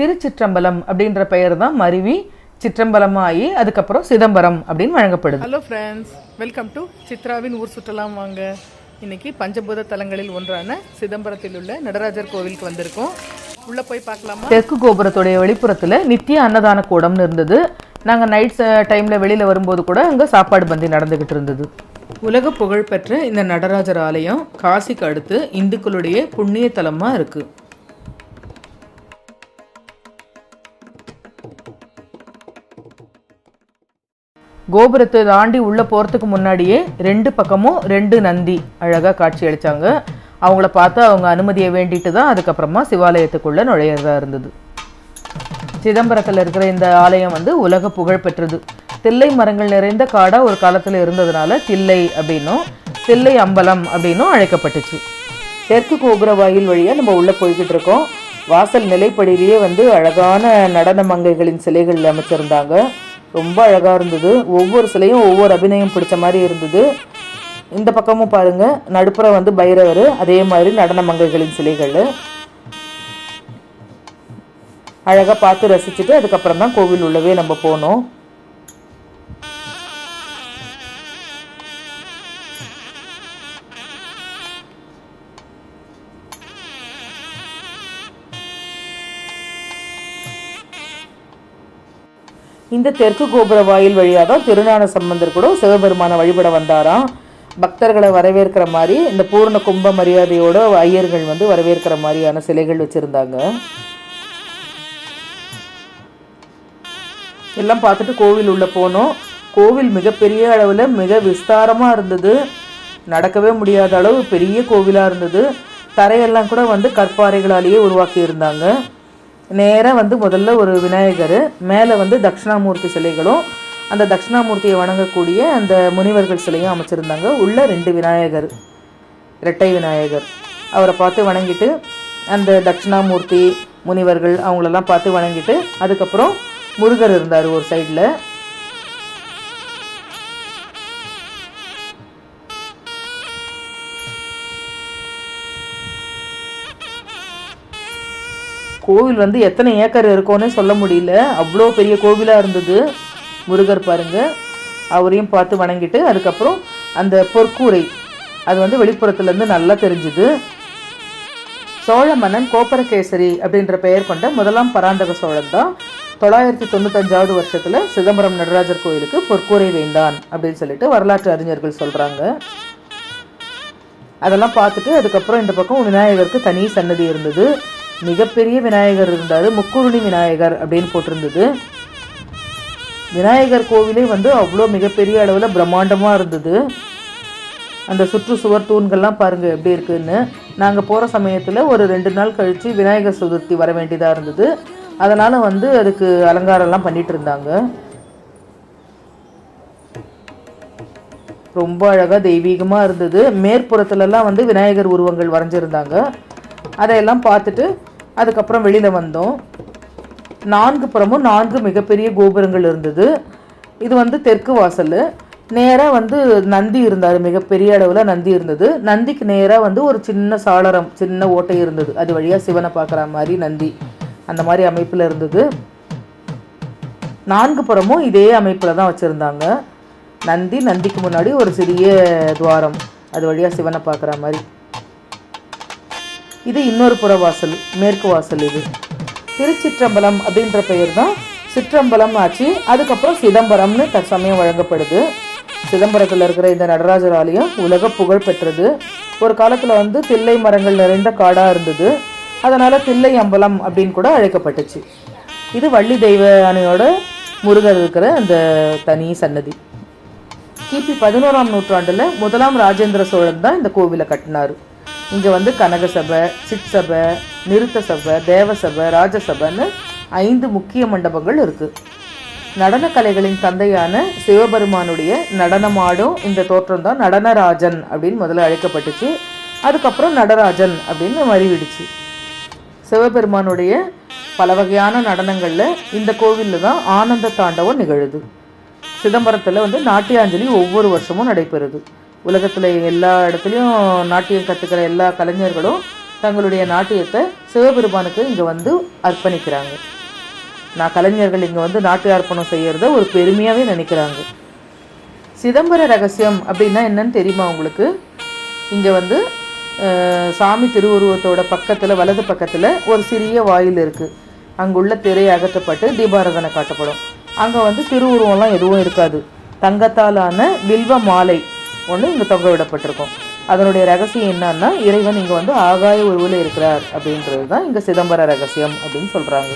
திருச்சிற்றம்பலம் அப்படின்ற பெயர் தான் மருவி சிற்றம்பலமாகி அதுக்கப்புறம் சிதம்பரம் அப்படின்னு வழங்கப்படுது. ஹலோ ஃப்ரெண்ட்ஸ் வெல்கம் டு சித்ராவின் ஊர் சுற்றலாம் வாங்க. இன்னைக்கு பஞ்சபூத தலங்களில் ஒன்றான சிதம்பரத்தில் உள்ள நடராஜர் கோவிலுக்கு வந்திருக்கோம். உள்ள போய் பார்க்கலாமா? தெற்கு கோபுரத்துடைய வெளிப்புறத்தில் நித்திய அன்னதான கூடம்னு இருந்தது. நாங்கள் நைட் டைமில் வெளியில் வரும்போது கூட அங்கே சாப்பாடு பந்தி நடந்துக்கிட்டு இருந்தது. உலக புகழ்பெற்ற இந்த நடராஜர் ஆலயம் காசிக்கு அடுத்து இந்துக்களுடைய புண்ணிய தலமாக இருக்குது கோபுரத்தை தாண்டி உள்ளே போகிறதுக்கு முன்னாடியே ரெண்டு பக்கமும் ரெண்டு நந்தி அழகாக காட்சி அளித்தாங்க அவங்கள பார்த்து அவங்க அனுமதியை வேண்டிட்டு தான் அதுக்கப்புறமா சிவாலயத்துக்குள்ளே நுழையிறதா இருந்தது. சிதம்பரத்தில் இருக்கிற இந்த ஆலயம் வந்து உலக புகழ் பெற்றது. தில்லை மரங்கள் நிறைந்த காடாக ஒரு காலத்தில் இருந்ததுனால தில்லை அப்படின்னும் தில்லை அம்பலம் அப்படின்னும் அழைக்கப்பட்டுச்சு. தெற்கு கோபுர வாயில் வழியாக நம்ம உள்ளே போய்கிட்டு இருக்கோம். வாசல் நிலைப்படியிலேயே வந்து அழகான நடன மங்கைகளின் சிலைகள் அமைச்சிருந்தாங்க. ரொம்ப அழகாக இருந்தது. ஒவ்வொரு சிலையும் ஒவ்வொரு அபிநயம் பிடிச்ச மாதிரி இருந்தது. இந்த பக்கமும் பாருங்கள் நடுப்புற வந்து பைரவர் அதே மாதிரி நடன மங்கைகளின் சிலைகள். அழகாக பார்த்து ரசிச்சுட்டு அதுக்கப்புறம் தான் கோவில் உள்ளவே நம்ம போனோம். இந்த தெற்கு கோபுர வாயில் வழியாக தான் திருஞான சம்பந்தர் கூட சிவபெருமானை வழிபட வந்தாராம். பக்தர்களை வரவேற்கிற மாதிரி இந்த பூர்ண கும்ப மரியாதையோட ஐயர்கள் வந்து வரவேற்கிற மாதிரியான சிலைகள் வச்சுருந்தாங்க. எல்லாம் பார்த்துட்டு கோவில் உள்ளே போனோம். கோவில் மிகப்பெரிய அளவில் மிக விஸ்தாரமாக இருந்தது. நடக்கவே முடியாத அளவு பெரிய கோவிலாக இருந்தது. தரையெல்லாம் கூட வந்து கற்பாறைகளாலேயே உருவாக்கி இருந்தாங்க நேராக வந்து முதல்ல ஒரு விநாயகர் மேலே வந்து தட்சிணாமூர்த்தி சிலைகளும் அந்த தட்சிணாமூர்த்தியை வணங்கக்கூடிய அந்த முனிவர்கள் சிலையும் அமைச்சிருந்தாங்க. உள்ள ரெண்டு விநாயகர் இரட்டை விநாயகர். அவரை பார்த்து வணங்கிட்டு அந்த தட்சிணாமூர்த்தி முனிவர்கள் அவங்களெல்லாம் பார்த்து வணங்கிட்டு அதுக்கப்புறம் முருகர் இருந்தார் ஒரு சைடில் கோவில் வந்து எத்தனை ஏக்கர் இருக்கும்னே சொல்ல முடியல. அவ்வளோ பெரிய கோவிலாக இருந்தது. முருகர் பாருங்கள் அவரையும் பார்த்து வணங்கிட்டு அதுக்கப்புறம் அந்த பொற்கூரை அது வந்து வெளிப்புறத்துலேருந்து நல்லா தெரிஞ்சுது. சோழ மன்னன் கோப்பரகேசரி அப்படின்ற பெயர் கொண்ட முதலாம் பராந்தக சோழன் தான் தொள்ளாயிரத்தி தொண்ணூத்தஞ்சாவது வருஷத்தில் சிதம்பரம் நடராஜர் கோயிலுக்கு பொற்கூரை வேந்தான் அப்படின்னு சொல்லிட்டு வரலாற்று அறிஞர்கள் சொல்கிறாங்க அதெல்லாம் பார்த்துட்டு அதுக்கப்புறம் இந்த பக்கம் விநாயகருக்கு தனி சன்னதி இருந்தது. மிகப்பெரிய விநாயகர் இருந்தார். முக்குருணி விநாயகர் அப்படின்னு போட்டிருந்தது. விநாயகர் கோவிலே வந்து அவ்வளோ மிகப்பெரிய அளவில் பிரம்மாண்டமாக இருந்தது. அந்த சுற்றுச்சுவர் தூண்கள்லாம் பாருங்கள் எப்படி இருக்குன்னு. நாங்கள் போகிற சமயத்தில் ஒரு ரெண்டு நாள் கழித்து விநாயகர் சதுர்த்தி வர வேண்டியதாக இருந்தது. அதனால் வந்து அதுக்கு அலங்காரம்லாம் பண்ணிட்டு இருந்தாங்க. ரொம்ப அழகாக தெய்வீகமாக இருந்தது. மேற்புறத்துலலாம் வந்து விநாயகர் உருவங்கள் வரைஞ்சிருந்தாங்க. அதையெல்லாம் பார்த்துட்டு அதுக்கப்புறம் வெளியில் வந்தோம். நான்கு புறமும் நான்கு மிகப்பெரிய கோபுரங்கள் இருந்தது. இது வந்து தெற்கு வாசல். நேராக வந்து நந்தி இருந்தார் மிகப்பெரிய அளவில் நந்தி இருந்தது. நந்திக்கு நேராக வந்து ஒரு சின்ன சாளரம் சின்ன ஓட்டை இருந்தது. அது வழியாக சிவனை பார்க்குற மாதிரி நந்தி அந்த மாதிரி அமைப்பில் இருந்தது. நான்கு புறமும் இதே அமைப்பில் தான் வச்சுருந்தாங்க. நந்தி நந்திக்கு முன்னாடி ஒரு சிறிய துவாரம். அது வழியாக சிவனை பார்க்குற மாதிரி. இது இன்னொரு புற வாசல் மேற்கு வாசல் இது. திருச்சிற்றம்பலம் அப்படின்ற பெயர் தான் சிற்றம்பலம் ஆச்சு. அதுக்கப்புறம் சிதம்பரம்னு தற்சமயம் வழங்கப்படுது. சிதம்பரத்தில் இருக்கிற இந்த நடராஜர் ஆலயம் உலக புகழ் பெற்றது. ஒரு காலத்தில் வந்து தில்லை மரங்கள் நிறைந்த காடாக இருந்தது. அதனால் தில்லை அம்பலம் அப்படின்னு கூட அழைக்கப்பட்டுச்சு. இது வள்ளி தெய்வ அணையோட முருகர் இருக்கிற அந்த தனி சன்னதி. கிபி பதினோராம் நூற்றாண்டில் முதலாம் ராஜேந்திர சோழன் தான் இந்த கோவிலை கட்டினார். இங்கே வந்து கனகசபை சிற்சபை நிறுத்த சபை தேவசபை ராஜசபைன்னு ஐந்து முக்கிய மண்டபங்கள் இருக்குது நடனக்கலைகளின் தந்தையான சிவபெருமானுடைய நடனமாடும் இந்த தோற்றம் தான் நடனராஜன் அப்படின்னு முதல்ல அழைக்கப்பட்டுச்சு. அதுக்கப்புறம் நடராஜன் அப்படின்னு மறிவிடுச்சு. சிவபெருமானுடைய பல வகையான நடனங்களில் இந்த கோவிலில் தான் ஆனந்த தாண்டவம் நிகழுது. சிதம்பரத்தில் வந்து நாட்டியாஞ்சலி ஒவ்வொரு வருஷமும் நடைபெறுது. உலகத்தில் எல்லா இடத்துலையும் நாட்டியம் கற்றுக்கிற எல்லா கலைஞர்களும் தங்களுடைய நாட்டியத்தை சிவபெருமானுக்கு இங்கே வந்து அர்ப்பணிக்கிறாங்க. நான் கலைஞர்கள் இங்கே வந்து நாட்டு அர்ப்பணம் செய்கிறத ஒரு பெருமையாகவே நினைக்கிறாங்க. சிதம்பர ரகசியம் அப்படின்னா என்னன்னு தெரியுமா உங்களுக்கு? இங்கே வந்து சாமி திருவுருவத்தோட பக்கத்தில் வலது பக்கத்தில் ஒரு சிறிய வாயில் இருக்குது அங்குள்ள திரை அகற்றப்பட்டு தீபாரதனை காட்டப்படும். அங்கே வந்து திருவுருவம்லாம் எதுவும் இருக்காது. தங்கத்தாலான வில்வ மாலை ஒன்று இங்கே தொங்க விடப்பட்டிருக்கும் அதனுடைய ரகசியம் என்னன்னா இறைவன் இங்கே வந்து ஆகாய உருவில் இருக்கிறார் அப்படின்றது தான் இங்கே சிதம்பர ரகசியம் அப்படின்னு சொல்கிறாங்க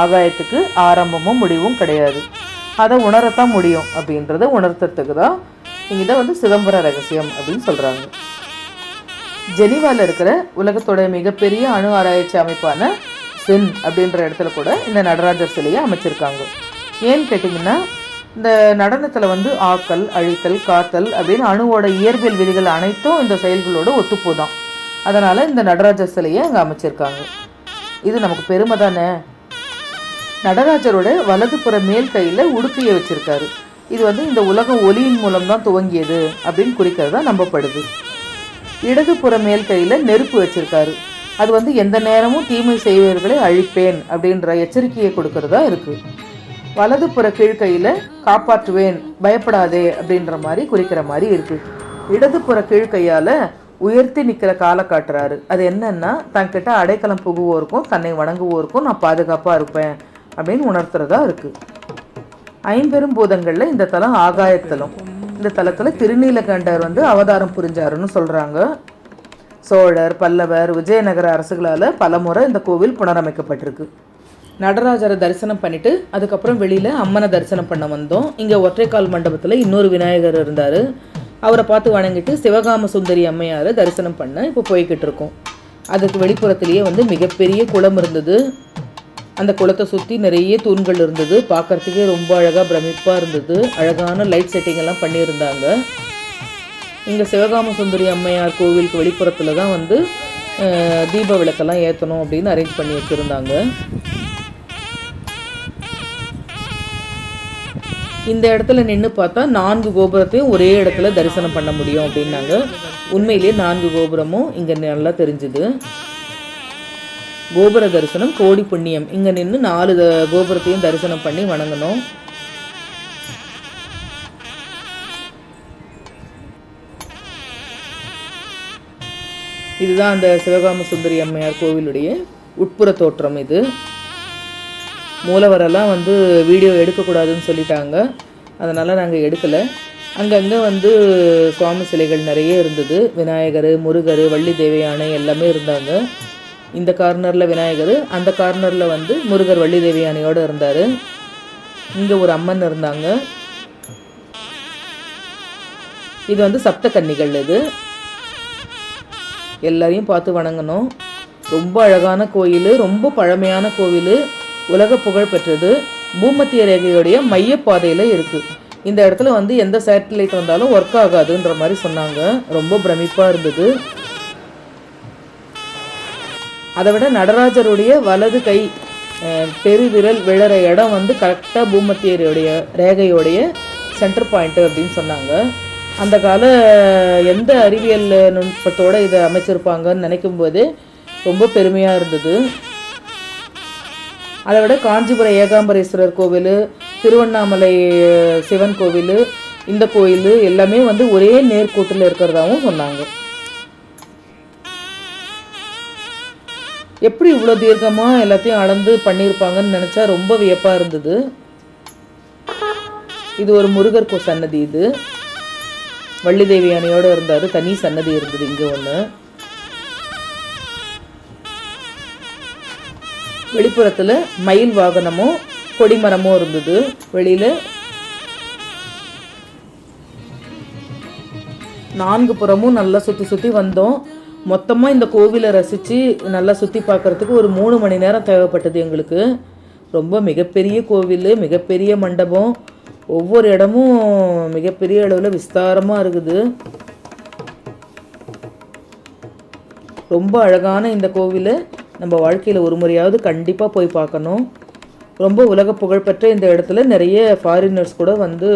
ஆகாயத்துக்கு ஆரம்பமும் முடிவும் கிடையாது. அதை உணரத்தான் முடியும் அப்படின்றத உணர்த்துறதுக்கு தான் இதை வந்து சிதம்பர ரகசியம் அப்படின்னு சொல்கிறாங்க ஜெனிவாவில் இருக்கிற உலகத்தோட மிகப்பெரிய அணு ஆராய்ச்சி அமைப்பான சென் அப்படின்ற இடத்துல கூட இந்த நடராஜர் சிலையை அமைச்சிருக்காங்க. ஏன்னு கேட்டிங்கன்னா இந்த நடனத்தில் வந்து ஆக்கல் அழித்தல் காத்தல் அப்படின்னு அணுவோட இயற்பியல் விதிகள் அனைத்தும் இந்த செயல்களோட ஒத்துப்போதான். அதனால் இந்த நடராஜர் சிலையை அங்கே அமைச்சிருக்காங்க. இது நமக்கு பெருமை தானே? நடராஜரோட வலதுபுற மேல் கையில் உடுக்கையை வச்சிருக்காரு. இது வந்து இந்த உலகம் ஒளியின் மூலம் தான் துவங்கியது அப்படின்னு குறிக்கிறதா நம்பப்படுது. இடதுபுற மேல் கையில் நெருப்பு வச்சிருக்காரு. அது வந்து எந்த நேரமும் தீமை செய்வர்களை அழிப்பேன் அப்படின்ற எச்சரிக்கையை கொடுக்கறதா இருக்குது வலது வலதுபுற கீழ்கையில் காப்பாற்றுவேன் பயப்படாதே அப்படின்ற மாதிரி குறிக்கிற மாதிரி இருக்கு. இடதுபுற கீழ்கையால் உயர்த்தி நிற்கிற காலை காட்டுறாரு. அது என்னன்னா தங்கிட்ட அடைக்கலம் புகுவோருக்கும் தன்னை வணங்குவோருக்கும் நான் பாதுகாப்பாக இருப்பேன் அப்படின்னு உணர்த்துறதா இருக்கு. ஐம்பெரும் பூதங்களில் இந்த தலம் ஆகாயத்தலம் இந்த தலத்தில் திருநீலகண்டர் வந்து அவதாரம் புரிஞ்சாருன்னு சொல்கிறாங்க சோழர் பல்லவர் விஜயநகர அரசுகளால் பலமுறை இந்த கோவில் புனரமைக்கப்பட்டிருக்கு. நடராஜரை தரிசனம் பண்ணிவிட்டு அதுக்கப்புறம் வெளியில் அம்மனை தரிசனம் பண்ண வந்தோம். இங்கே ஒற்றைக்கால் மண்டபத்தில் இன்னொரு விநாயகர் இருந்தார். அவரை பார்த்து வணங்கிட்டு சிவகாம சுந்தரி அம்மையாரை தரிசனம் பண்ண இப்போ போய்கிட்டு இருக்கோம். அதுக்கு வெளிப்புறத்துலேயே வந்து மிகப்பெரிய குளம் இருந்தது. அந்த குளத்தை சுற்றி நிறைய தூண்கள் இருந்தது. பார்க்கறதுக்கே ரொம்ப அழகாக பிரமிப்பாக இருந்தது. அழகான லைட் செட்டிங் எல்லாம் பண்ணியிருந்தாங்க. இங்கே சிவகாம சுந்தரி அம்மையார் கோவிலுக்கு வெளிப்புறத்தில் தான் வந்து தீப விளக்கெல்லாம் ஏற்றணும் அப்படின்னு அரேஞ்ச் பண்ணி வச்சுருந்தாங்க. இந்த இடத்துல நின்று பார்த்தா நான்கு கோபுரத்தையும் ஒரே இடத்துல தரிசனம் பண்ண முடியும் அப்படின்னாங்க. உண்மையிலேயே நான்கு கோபுரமும் இங்கே நல்லா தெரிஞ்சுது. கோபுர தரிசனம் கோடி புண்ணியம். இங்கே நின்று நாலு கோபுரத்தையும் தரிசனம் பண்ணி வணங்கணும். இதுதான் அந்த சிவகாம சுந்தரி அம்மையார் கோவிலுடைய உட்புற தோற்றம் இது. மூலவரெல்லாம் வந்து வீடியோ எடுக்கக்கூடாதுன்னு சொல்லிட்டாங்க. அதனால் நாங்கள் எடுக்கலை. அங்கங்கே வந்து சுவாமி சிலைகள் நிறைய இருந்தது. விநாயகர் முருகர் வள்ளி தேவையானை எல்லாமே இருந்தாங்க. இந்த கார்னரில் விநாயகர் அந்த கார்னரில் வந்து முருகர் வள்ளி தேவையானையோடு இருந்தார். இங்கே ஒரு அம்மன் இருந்தாங்க. இது வந்து சப்த கன்னிகள் இது. எல்லாரையும் பார்த்து வணங்கணும். ரொம்ப அழகான கோயில் ரொம்ப பழமையான கோவில். உலக புகழ் பெற்றது பூமத்திய ரேகையுடைய மையப்பாதையில் இருக்குது இந்த இடத்துல வந்து எந்த சேட்டலைட் வந்தாலும் ஒர்க் ஆகாதுன்ற மாதிரி சொன்னாங்க. ரொம்ப பிரமிப்பாக இருந்தது. அதை விட நடராஜருடைய வலது கை பெருவிரல் விழற இடம் வந்து கரெக்டாக பூமத்தியருடைய ரேகையோடைய சென்டர் பாயிண்ட்டு அப்படின்னு சொன்னாங்க. அந்த கால எந்த அறிவியல் நுட்பத்தோட இதை அமைச்சிருப்பாங்கன்னு நினைக்கும் போது ரொம்ப பெருமையாக இருந்தது. அதை விட காஞ்சிபுரம் ஏகாம்பரேஸ்வரர் கோவில் திருவண்ணாமலை சிவன் கோவில் இந்த கோயில் எல்லாமே வந்து ஒரே நேர்கோட்டில் இருக்கிறதாகவும் சொன்னாங்க. எப்படி இவ்வளோ தீர்க்கமாக எல்லாத்தையும் அளந்து பண்ணியிருப்பாங்கன்னு நினச்சா ரொம்ப வியப்பாக இருந்தது. இது ஒரு முருகர் கோ சன்னதி இது. வள்ளி தேவி யானையோடு இருந்தார் தனி சன்னதி இருந்தது இங்கே ஒன்று வெளிப்புறத்தில் மயில் வாகனமும் கொடிமரமும் இருந்தது. வெளியில் நான்கு புறமும் நல்லா சுற்றி சுற்றி வந்தோம். மொத்தமாக இந்த கோவிலை ரசித்து நல்லா சுற்றி பார்க்கறதுக்கு ஒரு மூணு மணி நேரம் தேவைப்பட்டது எங்களுக்கு. ரொம்ப மிகப்பெரிய கோவில் மிகப்பெரிய மண்டபம். ஒவ்வொரு இடமும் மிகப்பெரிய அளவில் விஸ்தாரமாக இருக்குது. ரொம்ப அழகான இந்த கோவிலை. நம்ம வாழ்க்கையில் ஒரு முறையாவது கண்டிப்பாக போய் பார்க்கணும். ரொம்ப உலக புகழ்பெற்ற இந்த இடத்துல நிறைய ஃபாரினர்ஸ் கூட வந்து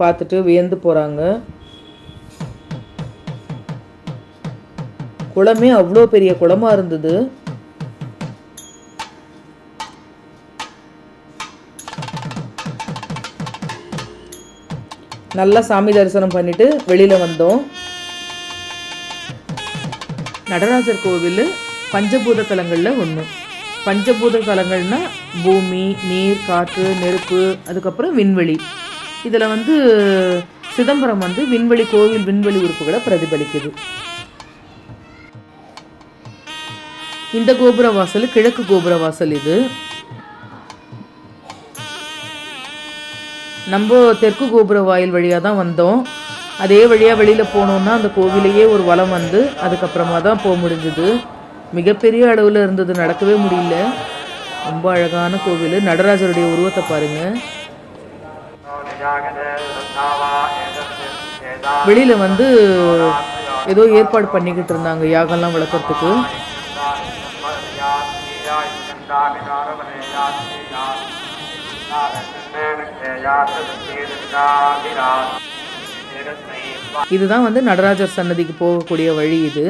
பார்த்துட்டு வியந்து போகிறாங்க குளமே அவ்வளோ பெரிய குளமாக இருந்தது. நல்லா சாமி தரிசனம் பண்ணிட்டு வெளியில் வந்தோம். நடராஜர் கோவில் பஞ்சபூத தலங்களில் ஒன்று பஞ்சபூத தலங்கள்னா பூமி நீர் காற்று நெருப்பு அதுக்கப்புறம் விண்வெளி. இதில் வந்து சிதம்பரம் வந்து விண்வெளி கோவில் விண்வெளி உறுப்புகளை பிரதிபலிக்குது. இந்த கோபுர வாசல் கிழக்கு கோபுர வாசல் இது. நம்ம தெற்கு கோபுர வாயில் வழியாக தான் வந்தோம். அதே வழியாக வெளியில் போனோம்னா அந்த கோவிலையே ஒரு வளம் வந்து அதுக்கப்புறமா தான் போக முடிஞ்சுது. மிகப்பெரிய அளவில் இருந்தது நடக்கவே முடியல. ரொம்ப அழகான கோவில். நடராஜருடைய உருவத்தை பாருங்க. வெளியில் வந்து ஏதோ ஏற்பாடு பண்ணிக்கிட்டு இருந்தாங்க யாகம்லாம் வளர்க்குறதுக்கு இதுதான் வந்து நடராஜர் சன்னதிக்கு போகக்கூடிய வழி இது.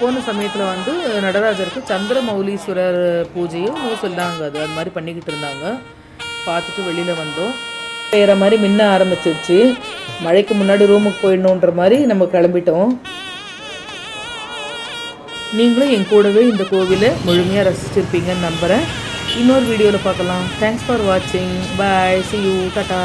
போன சமயத்தில் வந்து நடராஜருக்கு சந்திரமௌலீஸ்வரர் பூஜையும் சொல்லாங்க அது அது மாதிரி பண்ணிக்கிட்டு இருந்தாங்க. பார்த்துட்டு வெளியில் வந்தோம். வேறு மாதிரி மின்ன ஆரம்பிச்சிருச்சு. மழைக்கு முன்னாடி ரூமுக்கு போயிடணுன்ற மாதிரி நம்ம கிளம்பிட்டோம். நீங்களும் என் கூடவே இந்த கோவிலை முழுமையாக ரசிச்சிருப்பீங்கன்னு நம்புகிறேன் இன்னொரு வீடியோவில் பார்க்கலாம். தேங்க்ஸ் ஃபார் வாட்சிங் பாய் சி யூ டாட்டா